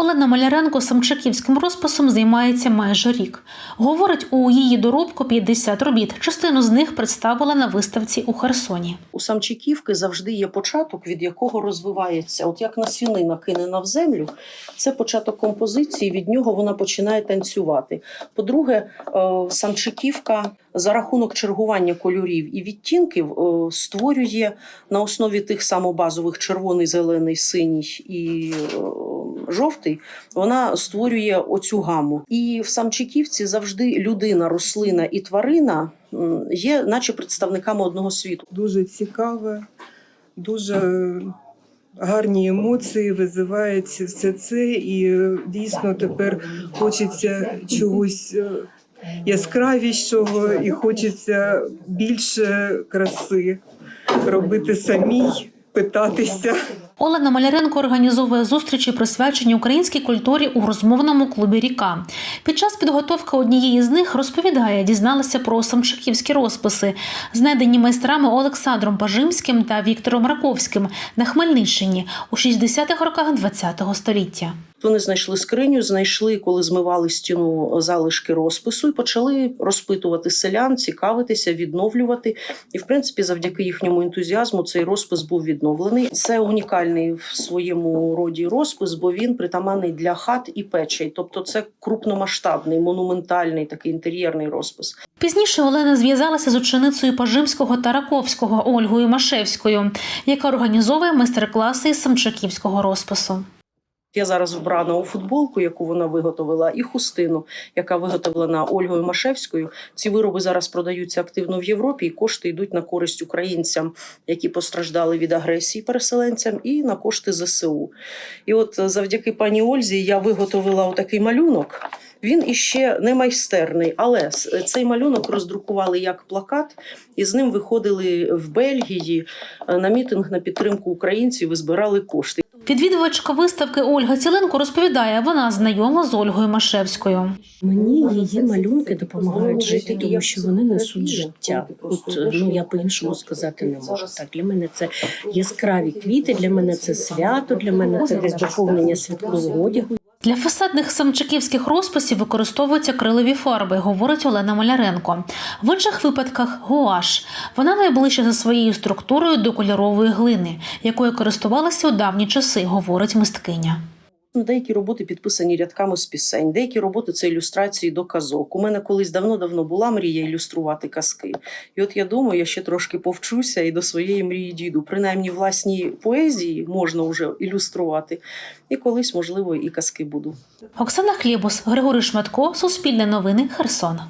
Олена Маляренко самчаківським розписом займається майже рік. Говорить, у її доробку 50 робіт. Частину з них представила на виставці у Херсоні. У самчиківки завжди є початок, від якого розвивається. От як насінина кинена в землю, це початок композиції, від нього вона починає танцювати. По-друге, е, самчиківка за рахунок чергування кольорів і відтінків е, створює на основі тих самобазових червоний, зелений, синій і е, жовтий, вона створює оцю гаму. І в самчиківці завжди людина, рослина і тварина є, наче представниками одного світу. дуже цікаве, дуже гарні емоції визивають все це, і дійсно тепер хочеться чогось е, яскравішого і хочеться більше краси робити самій, питатися. Олена Маляренко організовує зустрічі, присвячені українській культурі у розмовному клубі Ріка. Під час підготовки однієї з них розповідає, дізналася про самчаківські розписи, знайдені майстрами Олександром Пажимським та Віктором Раковським на Хмельниччині у 60-х роках ХХ століття. Вони знайшли скриню, знайшли, коли змивали стіну залишки розпису, і почали розпитувати селян, цікавитися, відновлювати. І, в принципі, завдяки їхньому ентузіазму цей розпис був відновлений. Це унікальний в своєму роді розпис, бо він притаманний для хат і печей. Тобто, це крупномасштабний, монументальний такий інтер'єрний розпис. Пізніше Олена зв'язалася з ученицею Пажимського та Раковського Ольгою Машевською, яка організовує майстер-класи із самчаківського розпису. Я зараз вбрана у футболку, яку вона виготовила, і хустину, яка виготовлена Ольгою Машевською. Ці вироби зараз продаються активно в Європі, і кошти йдуть на користь українцям, які постраждали від агресії переселенцям, і на кошти ЗСУ. І от е, завдяки пані Ользі я виготовила отакий малюнок. Він іще не майстерний, але цей малюнок роздрукували як плакат, і з ним виходили в Бельгії е, на мітинг на підтримку українців і збирали кошти. Відвідувачка виставки Ольга Ціленко розповідає, вона знайома з Ольгою Машевською. Мені її малюнки допомагають жити, тому що вони несуть життя. От ну я по-іншому сказати не можу. Так для мене це яскраві квіти, для мене це свято, для мене це десь доповнення святкового одягу. Для фасадних самчиківських розписів використовуються крилові фарби, говорить Олена Маляренко. В інших випадках гуаш. Вона найближча за своєю структурою до кольорової глини, якою користувалася у давні часи, говорить мисткиня. Ну, Деякі роботи підписані рядками з пісень, деякі роботи це ілюстрації до казок. У мене колись давно-давно була мрія ілюструвати казки. І от я думаю, я ще трошки повчуся і до своєї мрії дійду. Принаймні, власні поезії можна вже ілюструвати, і колись, можливо, і казки буду. Оксана Хлібус, Григорій Шматко, Суспільне новини, Херсон.